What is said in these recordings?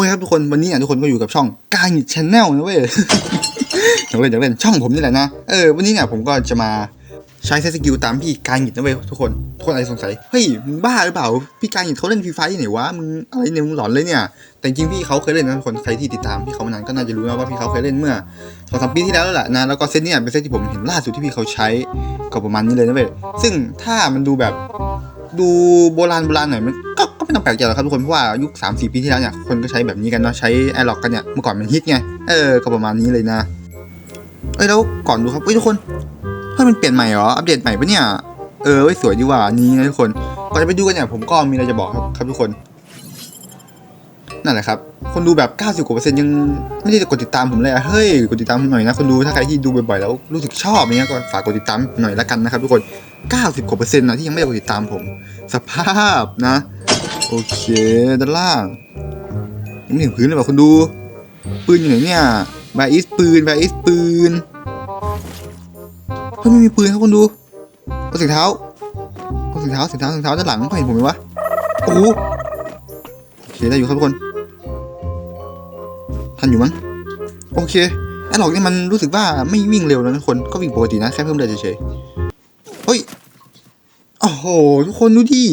เคครับทุกคนวันนี้เนี่ยทุกคนก็อยู่กับช่องกายชแนลนะเว้ยอยากเล่นอยากเล่นช่องผมนี่แหละนะเออวันนี้เนี่ยผมก็จะมาใช้เซสกิลตามพี่กายหงิดนะเว้ยทุกคนทุกคนอะไรสงสัยเฮ้ยมึงบ้าหรือเปล่าพี่กายหงิดเขาเล่นฟรีไฟที่ไหนวะมึงอะไรเนี่ยมึงหลอนเลยเนี่ย แต่จริงพี่เขาเคยเล่นนะทุกคนใครที่ติดตามพี่เขามานานก็น่าจะรู้นะว่าพี่เขาเคยเล่นเมื่อสองสามปีที่แล้วแล้วแหละนะแล้วก็เซตเนี่ยเป็นเซตที่ผมเห็นล่าสุดที่พี่เขาใช้ก็ประมาณนี้เลยนะเว้ยซึ่งถ้ามันดูแบบดูโบราณโบราณหน่อยมัน ไม่ต้องแปลกใจหรอกครับทุกคนเพราะว่ายุค3 4ปีที่แล้วเนี่ยคนก็ใช้แบบนี้กันเนาะใช้แอร์ล็อกกันเนี่ยเมื่อก่อนมันฮิตไงเออก็ประมาณนี้เลยนะเอ้ยแล้วก่อนดูครับเอ้ยทุกคนเฮ้ยมันเปลี่ยนใหม่เหรออัปเดตใหม่ปะเนี่ยเออว้สวยดีว่านี่นะทุกคนก่อนจะไปดูกันเนี่ยผมก็มีอะไรจะบอกครับครับทุกคนนั่นแหละครับ คนดูแบบ 90กว่าเปอร์เซ็นต์ยังไม่ได้กดติดตามผมเลยอะเฮ้ย กดติดตามผมหน่อยนะ คนดูถ้าใครที่ดูบ่อยๆแล้วรู้สึกชอบอย่างเงี้ยก็ฝากกดติดตามหน่อยละกันนะครับทุกคน 90กว่าเปอร์เซ็นต์นะที่ยังไม่ได้กดติดตามผม สภาพนะ โอเคด้านล่างยังไม่ถึงพื้นเลยว่ะคุณดู ปืนอยู่ไหนเนี่ยแบอิสปืนแบอิสปืนเฮ้ยไม่มีปืนครับคุณดูเอาสีเท้าเอาสีเท้าสีเท้าสีเท้าด้านหลังเขาเห็นผมไหมวะโอ้โหโอเคได้อยู่ครับทุกคนทันอยู่มั้งโอเคไอ้หลอกนี่มันรู้สึกว่าไม่วิ่งเร็วนะทุกคนก็วิ่งปกตินะแค่เพิ่มเลือดเฉยๆเฮ้ย โอ้โห ทุกคนดูดิ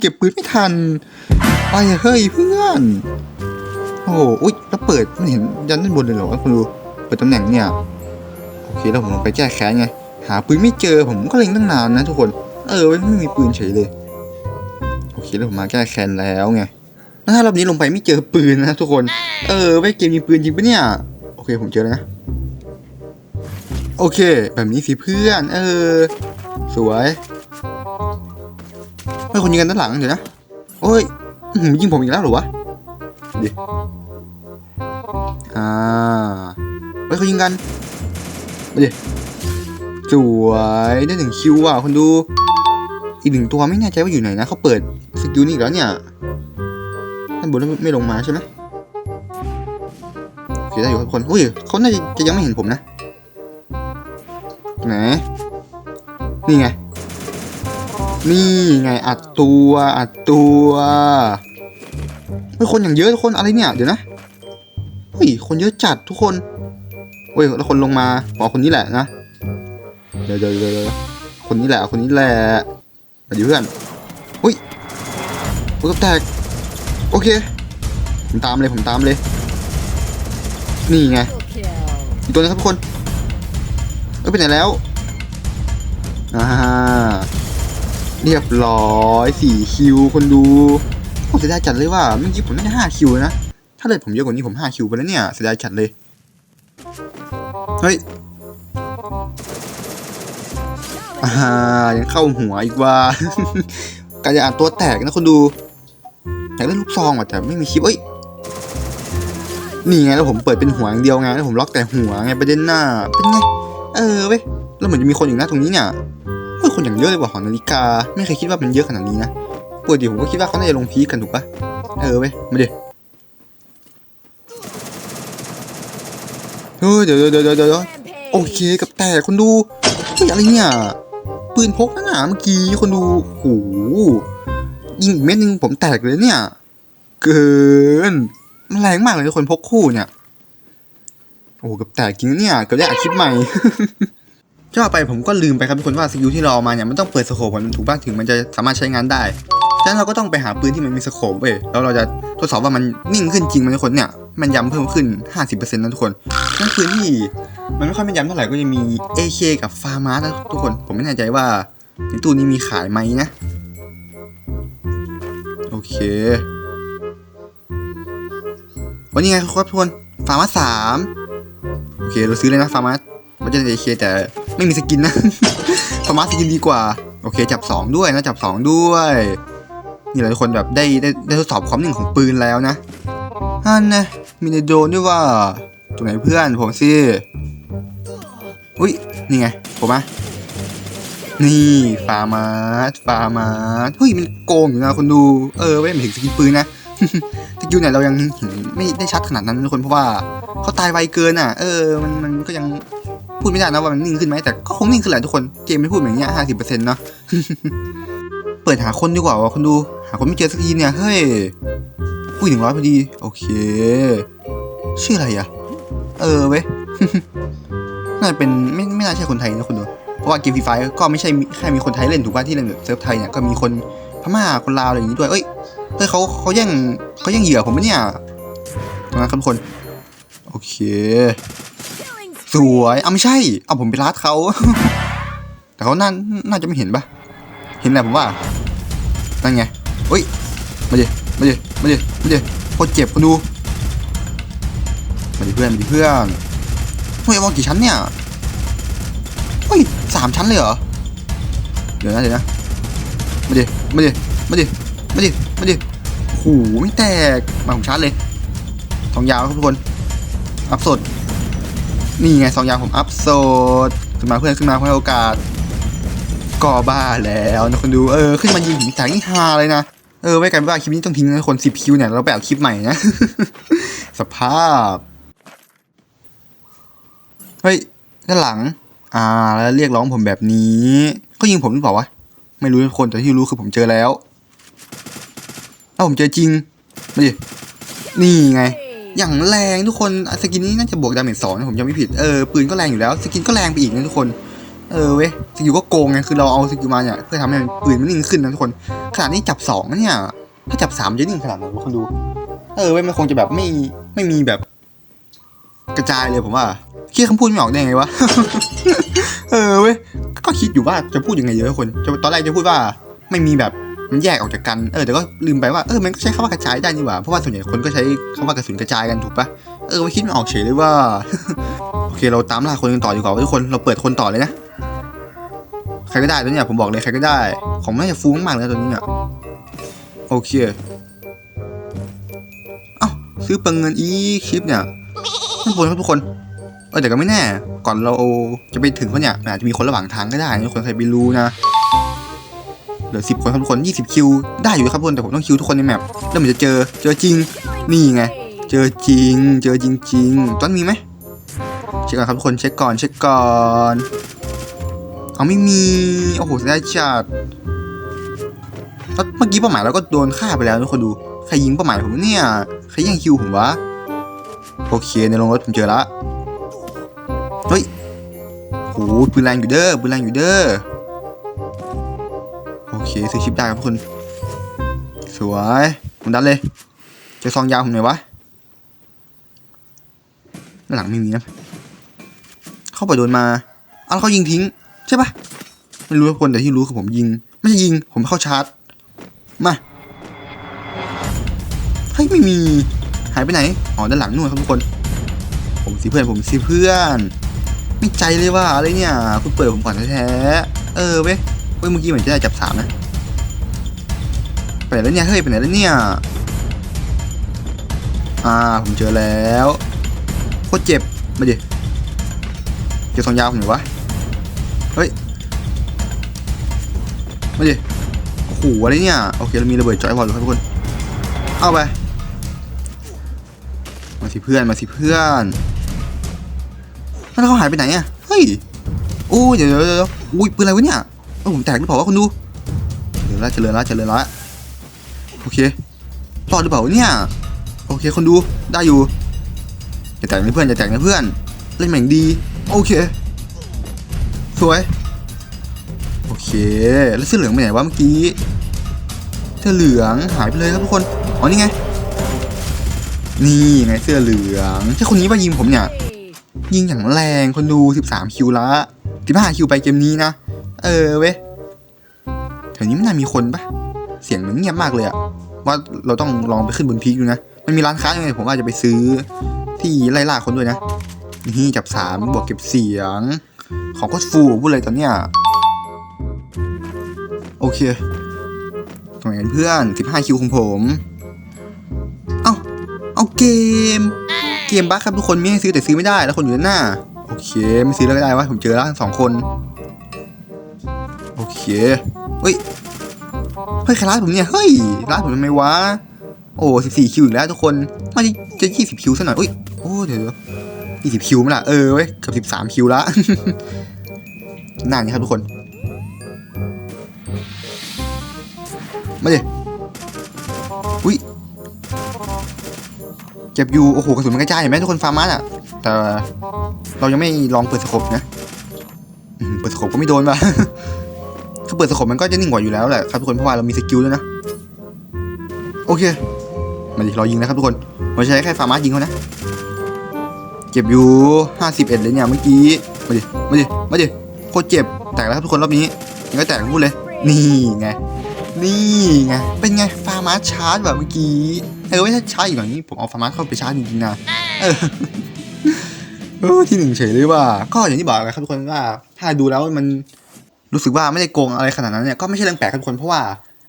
เก็บปืนไม่ทัน ไปอะเฮ้ยเพื่อน โอ้โหอุ๊ยแล้วเปิดไม่เห็นยันด้านบนเลยเหรอคุณดู เปิดตำแหน่งเนี่ย โอเคแล้วผมลงไปแก้แค้นไง หาปืนไม่เจอผมก็เล็งตั้งนานนะทุกคน เออไม่มีปืนเฉยเลย โอเคแล้วผมมาแก้แค้นแล้วไงถ้ารอบนี้ลงไปไม่เจอปืนนะทุกคน เออไม่เกมมีปืนจริงปะเนี่ย โอเคผมเจอแล้วนะ โอเค แบบนี้สิเพื่อน เออ สวย เฮ้ยคนยิงกันด้านหลังเดี๋ยวนะโอ้ยอื้อหือยิงผมอีกแล้วเหรอวะดิอ่าเฮ้ยเขายิงกันมาดิสวยได้หนึ่งคิวอะคนดู อีกหนึ่งตัวไม่แน่ใจว่าอยู่ไหนนะเขาเปิดสกิลนี่อีกแล้วเนี่ยท่านบนไม่ลงมาใช่ไหมโอเคได้อยู่ครับคนอุ้ยเขาน่าจะจะยังไม่เห็นผมนะไหนนี่ไง นี่ไงอัดตัวอัดตัวเฮ้ยคนอย่างเยอะทุกคนอะไรเนี่ยเดี๋ยวนะเฮ้ยคนเยอะจัดทุกคนเฮ้ยแล้วคนลงมาอ๋อคนนี้แหละนะเดี๋ยวเดี๋ยวเดี๋ยวคนนี้แหละคนนี้แหละมาดิเพื่อนอุ้ยปืนแตกโอเคผมตามเลยผมตามเลย นี่ไงอีกตัวนึงครับทุกคนเอ้ยไปไหนแล้วอ่า เรียบร้อยสี่คิวคนดูโอ้เสียดายจัดเลยว่าเมื่อกี้ผมได้ห้าคิวนะ ถ้าเลยผมเยอะกว่านี้ผมห้าคิวไปแล้วเนี่ยเสียดายจัดเลย เฮ้ยอ่ายังเข้าหัวอีกว่าการจะอ่านตัวแตกนะคนดูอยากเล่นลูกซองว่ะแต่ไม่มีคลิปเอ้ยนี่ไงแล้วผมเปิดเป็นหัวอย่างเดียวไงแล้วผมล็อกแต่หัวไงประเด็นหน้าเป็นไงเออเว้ยแล้วเหมือนจะมีคนอยู่หนะตรงนี้เนี่ย คนอย่างเยอะเลยว่ะหอนาฬิกา ไม่เคยคิดว่ามันเยอะขนาดนี้นะปกติผมก็คิดว่าเขาน่าจะลงพีกันถูกปะเออเว้ยมาดิเฮ้ยเดี๋ยวเดี๋ยวเดี๋ยวเดี๋ยวโอเคกับแต่คนดูเฮ้ยอะไรเนี่ยปืนพกนั่นน่ะเมื่อกี้คนดูโอ้โหยิงอีกเม็ดนึงผมแตกเลยเนี่ย เกินมันแรงมากเลยคนพกคู่เนี่ย โอ้กับแตกจริงเนี่ยกือบได้อัดคลิปใหม่ จะว่าไปผมก็ลืมไปครับทุกคนว่าสกิลที่เราเอามาเนี่ยมันต้องเปิดสโคปมันถูกป่ะถึงมันจะสามารถใช้งานได้ฉะนั้นเราก็ต้องไปหาปืนที่มันมีสโคปเว้ยแล้วเราจะทดสอบว่ามันนิ่งขึ้นจริงไหมทุกคนเนี่ยมันยำเพิ่มขึ้น 50%นะทุกคนนั่นคือที่มันไม่ค่อยม่นยำเท่าไหร่ก็จะมี AK กับฟาร์มาสนะทุกคน ผมไม่แน่ใจว่าในตู้นี้มีขายไหมนะ โอเค วันนี้ไงครับทุกคน ฟาร์มาสามโอเค เราซื้อเลยนะฟาร์มาสมันจะเอเคแต่ ไม่มีสกินนะ สมาร์ทสกินดีกว่า โอเค จับ 2 ด้วยนะจับ 2 ด้วย นี่หลายคนแบบได้ได้ได้ทดสอบความหนิ่งของปืนแล้วนะฮันนะมีในโดนด้วยว่าตรงไหนเพื่อนผมสิอุ้ยนี่ไงผมมานี่ฟาร์มาสฟาร์มาสเฮ้ยมันโกงอยู่นะคนดู เออไม่ถึงสกินปืนนะสกิลเนี่ยเรายังเห็นไม่ได้ชัดขนาดนั้นทุกคนเพราะว่าเขาตายไวเกินอะ เออมันมันก็ยัง พูดไม่ได้นะว่ามันนิ่งขึ้นไหมแต่ก็คงนิ่งขึ้นแหละทุกคนเกมไม่พูดแบบนี้ห้าสิบเปอร์เซ็นต์เนาะเปิดหาคนดีกว่าว่ะคนดูหาคนไม่เจอสักทีเนี่ยเฮ้ยอุ้ยหนึ่งร้อยพอดีโอเค ชื่ออะไรอะเออเว้ยน่าจะเป็นไม่ไม่น่าใช่คนไทยนะคนดูเพราะว่าเกมฟรีไฟก็ไม่ใช่แค่มีคนไทยเล่นถูกป่ะที่เล่นแบบเซิร์ฟไทยเนี่ยก็มีคนพม่าคนลาวอะไรอย่างนี้ด้วยเอ้ยเฮ้ยเขาเขาแย่งเขาแย่งเหยื่อผมปะเนี่ยนะครับทุกคน โอเค สวยเอาไม่ใช่ เอาผมไปรัดเขา แต่เขาน่าน่าจะไม่เห็นปะเห็นแหละผมว่า นั่นไงเฮ้ย มาดิ มาดิ มาดิ มาดิโคตรเจ็บคนดู มาดิเพื่อน มาดิเพื่อนเฮ้ยว่ากี่ชั้นเนี่ยเฮ้ยสามชั้นเลยเหรอ เดี๋ยวนะเดี๋ยวนะ มาดิ มาดิ มาดิ มาดิ มาดิโอ้โหไม่แตก มาผมชาร์จเลยสองยาวครับทุกคน อัพสด นี่ไงสองยาวผมอัพโซดขึ้นมาเพื่อนขึ้นมาเพื่อโอกาสก่อบ้าแล้วนะคนดูเออขึ้นมายิงถึงแสงนี่ฮาเลยนะเออไว้กันว่าคลิปนี้ต้องทิ้งนะคนสิบคิวเนี่ยเราไปเอาคลิปใหม่นะสภาพเฮ้ยด้านหลัง อ่า แล้วเรียกร้องผมแบบนี้เขายิงผมหรือเปล่าวะไม่รู้คนแต่ที่รู้คือผมเจอแล้วถ้าผมเจอจริงมาดินี่ไง อย่างแรงทุกคนสกินนี้น่าจะบวกดาเมจสองนะผมจำไม่ผิดเออปืนก็แรงอยู่แล้วสกินก็แรงไปอีกนะทุกคนเออเว้ยสกิลก็โกงไงคือเราเอาสกิลมาเนี่ยเพื่อทำให้ปืนมันนิ่งขึ้นนะทุกคนขนาดนี้จับสองนะเนี่ยถ้าจับสามจะนิ่งขนาดไหนทุกคนดูเออเว้ยมันคงจะแบบไม่ไม่มีแบบ กระจายเลยผมว่าคิดคำพูดไม่ออกได้ไงวะ เออเว้ย ก็คิดอยู่ว่าจะพูดยังไงเยอะทุกคน ตอนแรกจะพูดว่าไม่มีแบบ มันแยกออกจากกัน เออแต่ก็ลืมไปว่าเออมันก็ใช้คำว่ากระจายได้นี่หว่า เพราะว่าส่วนใหญ่คนก็ใช้คำว่ากระสุนกระจายกันถูกปะเออไม่คิดไม่ออกเฉยเลยว่า โอเคเราตามล่าคนกันต่อดีกว่าทุกคน เราเปิดคนต่อเลยนะ ใครก็ได้ตัวเนี้ยผมบอกเลยใครก็ได้ ของน่าจะฟูมากๆเลยตัวนี้เนี่ยโอเค เอ้าซื้อเปิงเงินอีคลิปเนี่ยทุกคนครับทุกคน เออแต่ก็ไม่แน่ ก่อนเราจะไปถึงเขาเนี่ยอาจจะมีคนระหว่างทางก็ได้นะคนใครไปรู้นะ เหลือสิบคนครับทุกคนยี่สิบคิวได้อยู่ครับทุกคนแต่ผมต้องคิวทุกคนในแมปแล้วมันจะเจอเจอจริงนี่ไงเจอจริง เจอจริงๆต้นมีไหมเช็คก่อนครับทุกคนเช็คก่อนเช็คก่อนเอาไม่มีโอ้โหเสียดายจัดแล้วเมื่อกี้เป้าหมายเราก็โดนฆ่าไปแล้วทุกคนดูใครยิงเป้าหมายผมเนี่ยใครย่งคิวผมวะโอเคในโรงรถผมเจอละเฮ้ยโหปืนแรงอยู่เด้อปืนแรงอยู่เด้อ โอเคซื้อชิปได้ครับทุกคน สวยผมดันเลย เจอซองยาวผมหน่อยวะด้านหลังไม่มีนะเข้าไปโดนมาเอาเขายิงทิ้ง ใช่ปะไม่รู้ทุกคนแต่ที่รู้คือผมยิง ไม่ใช่ยิง ผมเข้าชาร์จ มาเฮ้ยไม่มี หายไปไหน อ๋อด้านหลังนู่นครับทุกคน ผมสิเพื่อนผมสิเพื่อน ไม่ใจเลยว่าอะไรเนี่ย คุณเปิดผมก่อนแท้ๆเออเว้ย เว้ยเมื่อกี้เหมือนจะได้จับสามนะไปไหนแล้วเนี่ยเฮ้ยไปไหนแล้วเนี่ยอ่าผมเจอแล้วโคตรเจ็บมาดิเจอสองยาวผมหน่อยวะเฮ้ยมาดิโอ้โหอะไรเนี่ยโอเคเรามีระเบิดจอยบอลอยู่ครับทุกคนเอาไปมาสิเพื่อนมาสิเพื่อนแล้วเขาหายไปไหนอะเฮ้ยโอ้ยเดี๋ยวเดี๋ยวเดี๋ยวอุ้ยปืนอะไรวะเนี่ย เออผมแตกหรือเปล่าวะคุณดูเจริญละเจริญละเจริญละโอเครอดหรือเปล่าเนี่ยโอเคคนดูได้อยู่อย่าแตกนะเพื่อนอย่าแตกนะเพื่อน เล่นแม่งดีโอเค สวย โอเค แล้วเสื้อเหลืองไปไหนวะเมื่อกี้เสื้อเหลืองหายไปเลยครับทุกคนอ๋อนี่ไง นี่ไงเสื้อเหลืองใช่คนนี้ป่ะยิงผมเนี่ยยิงอย่างแรงคนดู 13 คิวละ15 คิวไปเกมนี้นะ เออเว้ยแถวนี้ไม่น่ามีคนปะเสียงมันเงียบมากเลยอะว่าเราต้องลองไปขึ้นบนพีคดูนะ มันมีร้านค้ายังไงผมว่าจจะไปซื้อที่ไล่ล่าคนด้วยนะ นี่จับสามบวกเก็บเสียง ของโคตรฟูพูดเลยตอนเนี้ย โอเคตรงไหนเพื่อน15คิวของผม เอ้า เอาเกม เกมบั๊กครับทุกคนมีให้ซื้อแต่ซื้อไม่ได้แล้วคนอยู่ด้านหน้า โอเค ไม่ซื้อแล้วก็ได้วะผมเจอแล้วทั้งสองคน เคเฮ้ยเฮ้ยใครร้านผมเนี่ยเฮ้ยร้านผมทำไมวะโอ้สิบสี่คิวอีกแล้วทุกคนมาจะยี่สิบคิวซะหน่อยอุ้ยโอ้เดี๋ยวยี่สิบคิวมั้ยล่ะเออเว้ยเกับสิบสามคิวละน่านี่ครับทุกคนมาดิอุ้ยเจ็บอยู่โอ้โหกระสุนมันกระจายเห็นไหมทุกคนฟาร์มัสอะ แต่เรายังไม่ลองเปิดสโคปนะเปิดสโคปก็ไม่โดนป่ะ ถ้าเปิดสโคปมันก็จะนิ่งกว่าอยู่แล้วแหละครับทุกคนเพราะว่าเรามีสกิลด้วยนะโอเคมาดิเรอยิงนะครับทุกคนเราใช้แค่ฟาร์มัสยิงเขานะ เจ็บอยู่ 51 เลยเนี่ยเมื่อกี้มาดิมาดิมาดิโคตรเจ็บแตกแล้วครับทุกคนรอบนี้ยังก็แตกพูดเลย นี่ไงนี่ไงเป็นไงฟาร์มาสชาร์จแบบเมื่อกี้เออไม่ถ้าชาร์จอีกหน่อยนี้ผมเอาฟาร์มาสเข้าไปชาร์จจริงๆนะเออเออที่หนึ่งเฉยเลยว่า ก็อย่างที่บอกนะครับทุกคนว่า ถ้าดูแล้วมัน รู้สึกว่าไม่ได้โกงอะไรขนาดนั้นเนี่ยก็ไม่ใช่เรื่องแปลกครับทุกคนเพราะว่า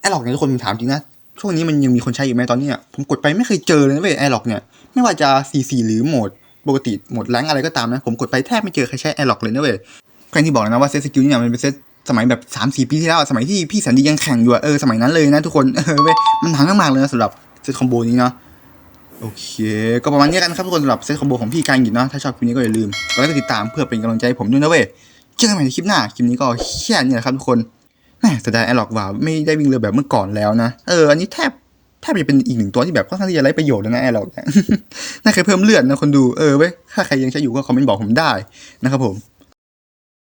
แอร์ล็อกเนี่ยทุกคนถามจริงนะช่วงนี้มันยังมีคนใช้อยู่ไหมตอนเนี้ยผมกดไปไม่เคยเจอเลยนะเว้ยแอร์ล็อกเนี่ยไม่ว่าจะ CC หรือโหมดปกติโหมดแรงอะไรก็ตามนะผมกดไปแทบไม่เจอใครใช้แอร์ล็อกเลยนะเว้ยก็อย่างที่บอกนะว่าเซตสกิลเนี่ยมันเป็นเซตสมัยแบบ3 4ปีที่แล้วสมัยที่พี่สันดียังแข่งอยู่เออสมัยนั้นเลยนะทุกคนเออเว้ยมันนานมากเลยนะสำหรับเซตคอมโบนี้เนาะโอเค ก็ประมาณนี้กันครับทุกคนสำหรับเซตคอมโบของพี่การหยินเนาะถ้าชอบคลิปนี้ก็อย่าลืมกดไลค์กดติดตามเพื่อเป็นกำลังใจให้ผมด้วยนะเว้ย เจอกันใหม่ในคลิปหน้า คลิปนี้ก็แค่นี้แหละครับทุกคนแหมเสียดายแอลล็อกว่าไม่ได้วิ่งเรือแบบเมื่อก่อนแล้วนะ เออ อันนี้แทบแทบจะเป็นอีกหนึ่งตัวที่แบบค่อนข้างที่จะไร้ประโยชน์แล้วนะแอร์ล็อกเนี่ยน่าเคยเพิ่มเลือดนะคนดู เออเว้ย ถ้าใครยังใช้อยู่ก็คอมเมนต์บอกผมได้นะครับผม